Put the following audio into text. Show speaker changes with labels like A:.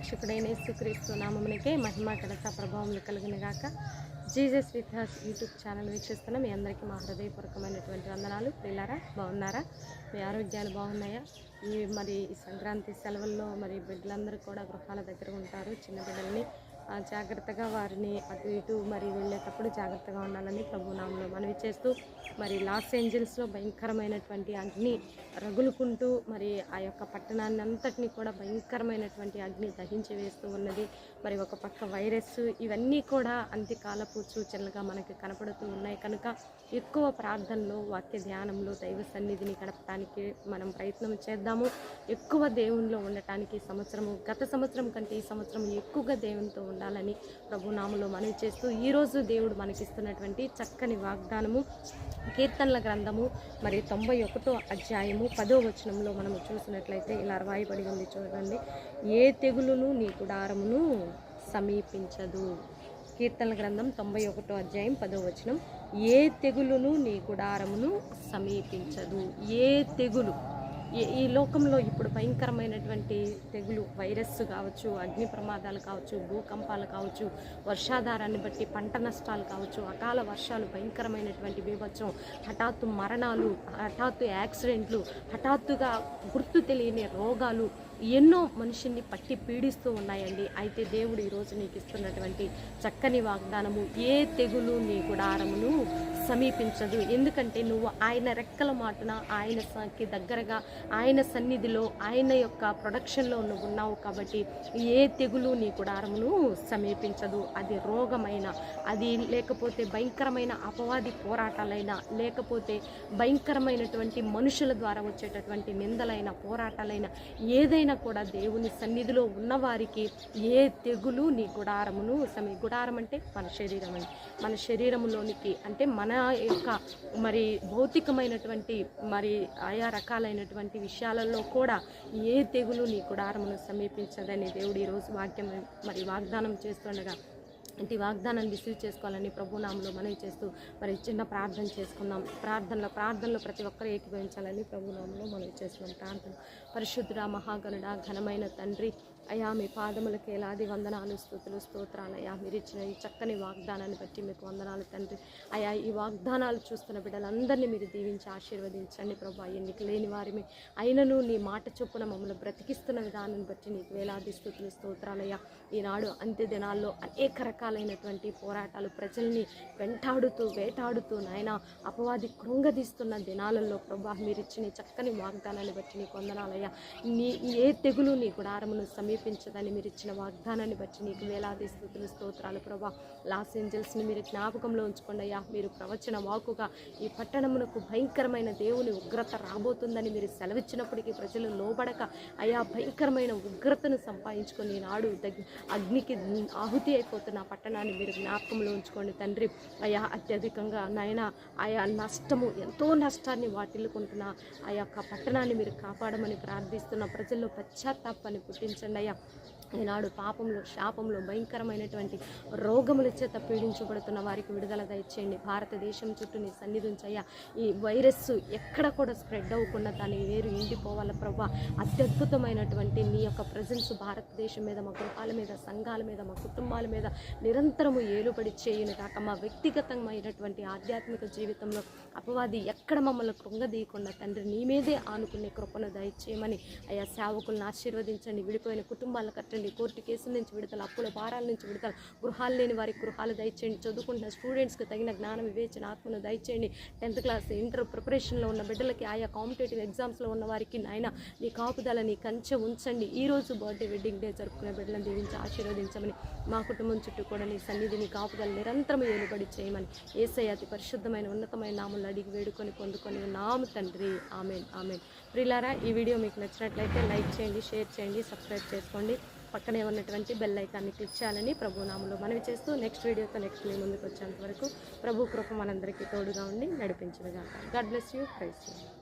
A: రక్షకుడైన యేసుక్రీస్తు నామమునికే మహిమ ఘనత ప్రభావములు కలిగిన గాక. Jesus with us YouTube channel వీక్షిస్తున్న మీ అందరికీ మా హృదయపూర్వకమైనటువంటి వందనాలు. పిల్లరా బాగున్నారా? మీ ఆరోగ్యాలు బాగున్నాయా? ఈ మరి సంక్రాంతి సెలవుల్లో మరి బిడ్డలందరూ కూడా గృహాల దగ్గర ఉంటారు చిన్న బిడ్డల్ని జాగ్రత్తగా వారిని అటు ఇటు మరి వెళ్ళేటప్పుడు జాగ్రత్తగా ఉండాలని ప్రభునామంలో మనవి చేస్తూ మరి లాస్ ఏంజల్స్లో భయంకరమైనటువంటి అగ్ని రగులుకుంటూ మరి ఆ యొక్క పట్టణాన్ని అంతటినీ కూడా భయంకరమైనటువంటి అగ్ని దహించి వేస్తూ ఉన్నది. మరి ఒక పక్క వైరస్ ఇవన్నీ కూడా అంత్యకాలపు సూచనలుగా మనకి కనపడుతూ ఉన్నాయి. కనుక ఎక్కువ ప్రార్థనలో వాక్య ధ్యానంలో దైవ సన్నిధిని గడపడానికి మనం ప్రయత్నం చేద్దాము. ఎక్కువ దేవునిలో ఉండటానికి సంవత్సరము గత సంవత్సరం కంటే ఈ సంవత్సరం ఎక్కువగా దేవునితో ఉండాలని ప్రభునామలో మనవి చేస్తూ ఈరోజు దేవుడు మనకిస్తున్నటువంటి చక్కని వాగ్దానము కీర్తనల గ్రంథము మరి తొంభై ఒకటో అధ్యాయము పదో వచనంలో మనము చూసినట్లయితే ఇలా రాయబడి ఉంది చూడండి. ఏ తెగులును నీ గుడారమును సమీపించదు. కీర్తనల గ్రంథం తొంభై ఒకటో అధ్యాయం పదో వచనం. ఏ తెగులును నీ గుడారమును సమీపించదు. ఏ తెగులు? ఈ- ఈ లోకంలో ఇప్పుడు భయంకరమైనటువంటి తెగులు వైరస్ కావచ్చు అగ్ని ప్రమాదాలు కావచ్చు భూకంపాలు కావచ్చు వర్షాధారాన్ని బట్టి పంట నష్టాలు కావచ్చు అకాల వర్షాలు భయంకరమైనటువంటి బీభత్సం హఠాత్తు మరణాలు హఠాత్తు యాక్సిడెంట్లు హఠాత్తుగా గుర్తు తెలియని రోగాలు ఎన్నో మనిషిని పట్టి పీడిస్తూ ఉన్నాయండి. అయితే దేవుడు ఈరోజు నీకు ఇస్తున్నటువంటి చక్కని వాగ్దానము ఏ తెగులు నీ గుడారమును సమీపించదు. ఎందుకంటే నువ్వు ఆయన రెక్కల మాటన ఆయన దగ్గరగా ఆయన సన్నిధిలో ఆయన యొక్క ప్రొడక్షన్లో నువ్వు ఉన్నావు కాబట్టి ఏ తెగులు నీ గుడారమును సమీపించదు. అది రోగమైన అది లేకపోతే భయంకరమైన అపవాది పోరాటాలైనా లేకపోతే భయంకరమైనటువంటి మనుషుల ద్వారా వచ్చేటటువంటి నిందలైన పోరాటాలైన ఏదైనా కూడా దేవుని సన్నిధిలో ఉన్నవారికి ఏ తెగులు నీ గుడారమును సమీ గుడారం అంటే మన శరీరం అండి. మన శరీరంలోనికి అంటే మన యొక్క మరి భౌతికమైనటువంటి మరి ఆయా రకాలైనటువంటి విషయాలలో కూడా ఏ తెగులు నీ గుడారమును సమీపించదని దేవుడు ఈరోజు వాక్యం మరి వాగ్దానం చేస్తుండగా ఇంటి వాగ్దానాన్ని రిసీవ్ చేసుకోవాలని ప్రభునామంలో మనవి చేస్తూ మరి చిన్న ప్రార్థన చేసుకుందాం. ప్రార్థనలో ప్రార్థనలో ప్రతి ఒక్కరూ ఏకీభవించాలని ప్రభునామంలో మనవి చేస్తున్నాం. ప్రార్థన. పరిశుద్ధుడ మహాగణుడ ఘనమైన తండ్రి అయా మీ పాదములకు ఎలాది వందనాలు స్థుతులు స్తోత్రాలు అయా మీరు ఇచ్చిన ఈ చక్కని వాగ్దానాన్ని బట్టి మీకు వందనాలు తండ్రి. అయా ఈ వాగ్దానాలు చూస్తున్న బిడ్డలందరినీ మీరు దీవించి ఆశీర్వదించండి ప్రభా. ఎన్నిక లేని వారిని అయినను నీ మాట చొప్పున మమ్మల్ని బ్రతికిస్తున్న విధానాన్ని బట్టి నీకు వేలాది స్థుతులు స్తోత్రాలయ్యా ఈనాడు అంత్య దినాల్లో అనేక రకాలైనటువంటి పోరాటాలు ప్రజల్ని వెంటాడుతూ వేటాడుతూ నాయన అపవాది కృంగదీస్తున్న దినాలలో ప్రభా మీరు ఇచ్చిన చక్కని వాగ్దానాన్ని బట్టి నీకు వందనాలయ్యా నీ ఏ తెగులు నీ గుడారమును సమీప సమీపించదని మీరు ఇచ్చిన వాగ్దానాన్ని బట్టి నీకు వేలాది స్థుతులు స్తోత్రాలు ప్రభా. లాస్ ఏంజల్స్ని మీరు జ్ఞాపకంలో ఉంచుకోండి అయ్యా. మీరు ప్రవచన వాకుగా ఈ పట్టణమునకు భయంకరమైన దేవుని ఉగ్రత రాబోతుందని మీరు సెలవిచ్చినప్పటికీ ప్రజలు లోబడక అయా భయంకరమైన ఉగ్రతను సంపాదించుకొని నాడు అగ్నికి ఆహుతి అయిపోతున్న పట్టణాన్ని మీరు జ్ఞాపకంలో ఉంచుకోండి తండ్రి. అయా అత్యధికంగా నాయన ఆయా నష్టము ఎంతో నష్టాన్ని వాటిల్లుకుంటున్న ఆ యొక్క పట్టణాన్ని మీరు కాపాడమని ప్రార్థిస్తున్న ప్రజల్లో పశ్చాత్తాపాన్ని పుట్టించండి అయ్యా. ఈనాడు పాపంలో శాపంలో భయంకరమైనటువంటి రోగముల చేత పీడించబడుతున్న వారికి విడుదల దయచేయండి. భారతదేశం చుట్టూ నీ సన్నిధి ఉంచయ్యా ఈ వైరస్ ఎక్కడ కూడా స్ప్రెడ్ అవ్వకుండా దాని వేరు ఎండిపోవాల ప్రభా. అత్యద్భుతమైనటువంటి నీ యొక్క ప్రజెన్స్ భారతదేశం మీద మా గృహాల మీద సంఘాల మీద మా కుటుంబాల మీద నిరంతరము ఏలుబడి చేయను కాక మా వ్యక్తిగతమైనటువంటి ఆధ్యాత్మిక జీవితంలో అపవాది ఎక్కడ మమ్మల్ని కృంగదీయకుండా తండ్రి నీ మీదే ఆనుకునే కృపను దయచేయమని అయ్యా సేవకులను ఆశీర్వదించండి. విడిపోయిన కుటుంబాలు కట్టండి కోర్టు కేసుల నుంచి విడుదల అప్పుల భారాల నుంచి విడుదల గృహాలు లేని వారికి గృహాలు దయచేయండి. చదువుకుంటున్న స్టూడెంట్స్కి తగిన జ్ఞానం వివేచన ఆత్మను దయచేయండి. టెన్త్ క్లాస్ ఇంటర్ ప్రిపరేషన్లో ఉన్న బిడ్డలకి ఆయా కాంపిటేటివ్ ఎగ్జామ్స్లో ఉన్న వారికి నాయన నీ కాపుదల నీ కంచె ఉంచండి. ఈ రోజు బర్త్డే వెడ్డింగ్ డే జరుపుకునే బిడ్డలను దీవించి ఆశీర్వదించమని మా కుటుంబం చుట్టూ కూడా నీ సన్నిధి నీ కాపుదల నిరంతరం ఏలుబడి చేయమని ఏసై అతి పరిశుద్ధమైన ఉన్నతమైన నాములు అడిగి వేడుకొని పొందుకొని నాము తండ్రి. ఆమెన్. ఆమెన్. ప్రిలారా ఈ వీడియో మీకు నచ్చినట్లయితే లైక్ చేయండి షేర్ చేయండి సబ్స్క్రైబ్ చేయండి. చేసుకోండి. పక్కనే ఉన్నటువంటి బెల్ ఐకాన్ని క్లిక్ చేయాలని ప్రభునామంలో మనవి చేస్తూ నెక్స్ట్ వీడియోతో నెక్స్ట్ మీ ముందుకు వచ్చేంత వరకు ప్రభు కృప మనందరికీ తోడుగా ఉండి నడిపించునుగా గాడ్ బ్లెస్ యూ ప్రైస్ చేయండి